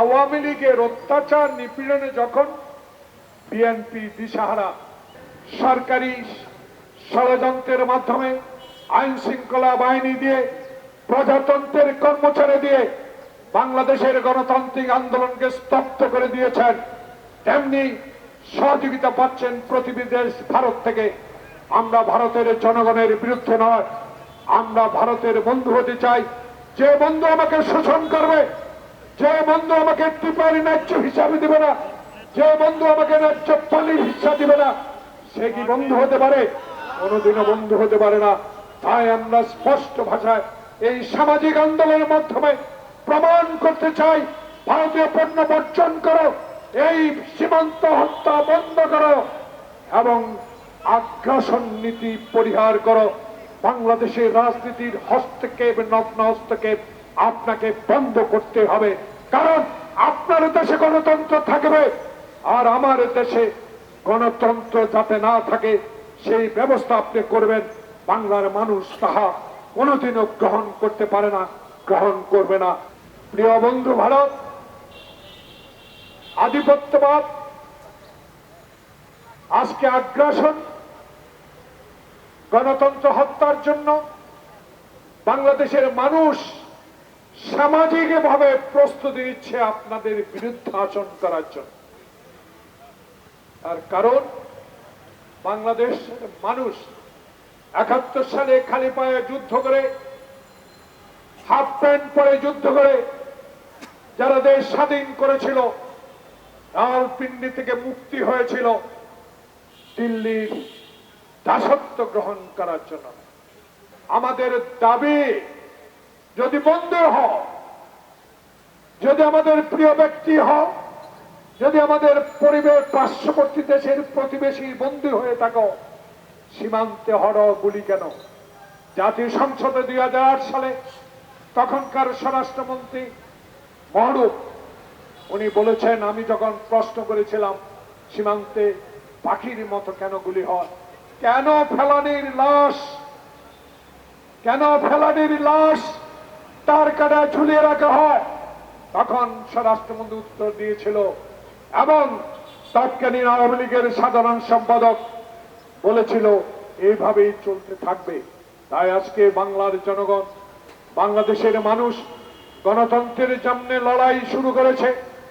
আওয়ামী লীগের অত্যাচার নিপীড়নে যখন বিএনপি দিশাহারা, সরকারি ষড়যন্ত্রের মাধ্যমে আইন শৃঙ্খলা বাহিনী দিয়ে, প্রজাতন্ত্রের কর্মচারী দিয়ে বাংলাদেশের গণতান্ত্রিক আন্দোলনকে স্তব্ধ করে দিয়েছেন, তেমনি সহযোগিতা পাচ্ছেন প্রতিবেশী দেশ ভারত থেকে। আমরা ভারতের জনগণের বিরুদ্ধে নয়, আমরা ভারতের বন্ধু হতে চাই। যে বন্ধু আমাকে শোষণ করবে যে বন্ধু আমাকে টিপারি ন্যায্য হিসাবে দিবে না, যে বন্ধু আমাকে ন্যায্য পালির হিসা দিবে না, সে কি বন্ধু হতে পারে? কোনোদিনও বন্ধু হতে পারে না। তাই আমরা স্পষ্ট ভাষায় এই সামাজিক আন্দোলনের মাধ্যমে প্রমাণ করতে চাই, ভারতীয় পণ্য বর্জন করো, এই সীমান্ত হত্যা বন্ধ করো, এবং আগ্রাসন নীতি পরিহার করো। বাংলাদেশের রাজনীতির হস্তক্ষেপ, নগ্ন হস্তক্ষেপ আপনাকে বন্ধ করতে হবে। কারণ আপনার দেশে গণতন্ত্র থাকবে। আর আমার দেশে গণতন্ত্র যাতে না থাকে, সেই ব্যবস্থা আপনি করবেন। বাংলার মানুষ তাহা কোনোদিনও গ্রহণ করতে পারে না, গ্রহণ করবে না। প্রিয় বন্ধু ভারত, আধিপত্যবাদ, আজকে আগ্রাসন, গণতন্ত্র হত্যার জন্য বাংলাদেশের মানুষ সামাজিকভাবে প্রস্তুতি নিচ্ছে আপনাদের বিরুদ্ধে আচরণ করার জন্য। আর কারণ, বাংলাদেশের মানুষ একাত্তর সালে খালি পায়ে যুদ্ধ করে, হাফ প্যান্ট পরে যুদ্ধ করে, যারা দেশ স্বাধীন করেছিল রাওয়ালপিন্ডি থেকে মুক্তি হয়েছিল, দিল্লির দাসত্ব গ্রহণ করার জন্য। আমাদের দাবি যদি বন্ধ হও, যদি আমাদের প্রিয় ব্যক্তি হও, যদি আমাদের পরিবেশ পার্শ্ববর্তী দেশের প্রতিবেশী বন্ধু হয়ে থাকো, সীমান্তে হর গুলি কেন? জাতীয় সংসদে দুই হাজার আট সালে তখনকার স্বরাষ্ট্রমন্ত্রী মহরূপ উনি বলেছেন, আমি যখন প্রশ্ন করেছিলাম, সীমান্তে পাখির মতো কেন গুলি হয়? কেন ফেলানির লাশ? কেন ফেলানির লাশ তার কাটায় ঝুলিয়ে রাখা হয়। তখন স্বরাষ্ট্রমন্ত্রী উত্তর দিয়েছিল, এবং তৎকালীন আওয়ামী লীগের সাধারণ সম্পাদক বলেছিল, এইভাবেই চলতে থাকবে। তাই আজকে বাংলার জনগণ, বাংলাদেশের মানুষ গণতন্ত্রের জন্য লড়াই শুরু করেছে।